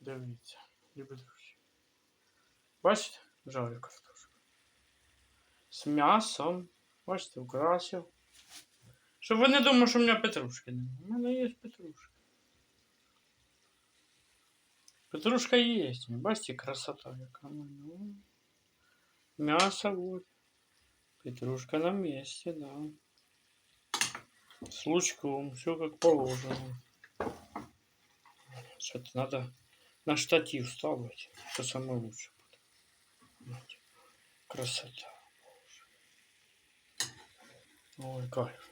Дивіться, любі друзі. Бачите, жарю картошку. З м'ясом. Бачите, украсив. Щоб ви не думали, що в мене петрушки немає. У мене є петрушка. Петрушка є. Бачите, красота яка в мене. О. Мясо вот. Петрушка на месте, да. С лучком, все как положено. Что-то надо на штатив ставить, что самое лучшее будет. Красота. Ой, кайф.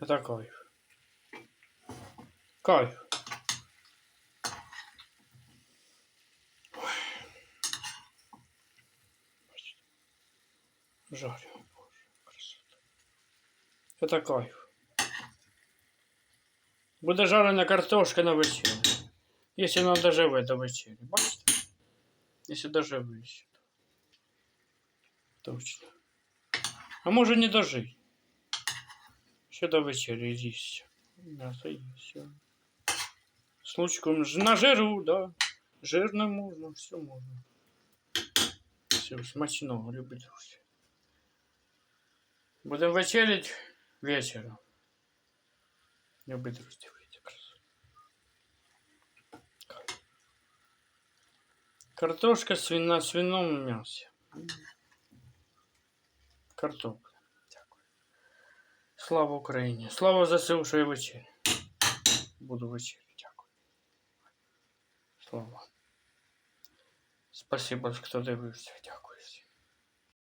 Это кайф. Кайф. Жарю, боже, красота. Это кайф. Буде жарена картошка на вечерю. Если она доживе до вечері. Бачите? Если доживе ще. Точно. А може не дожить. Ще до вечері їсть. М'ясо їсть. С лучком ж- на жиру, да. Жирно можна, все можна. Все, смачного, любі друзі. Будемо вечерять вечором. Любі друзі, дивіться красота. Картошка свин- на свиному м'ясі. М. Картопля. Дякую. Слава Україні. Слава ЗСУ, що я вечерю. Буду вечерю. Дякую. Слава. Спасибо, хто дивився. Дякую.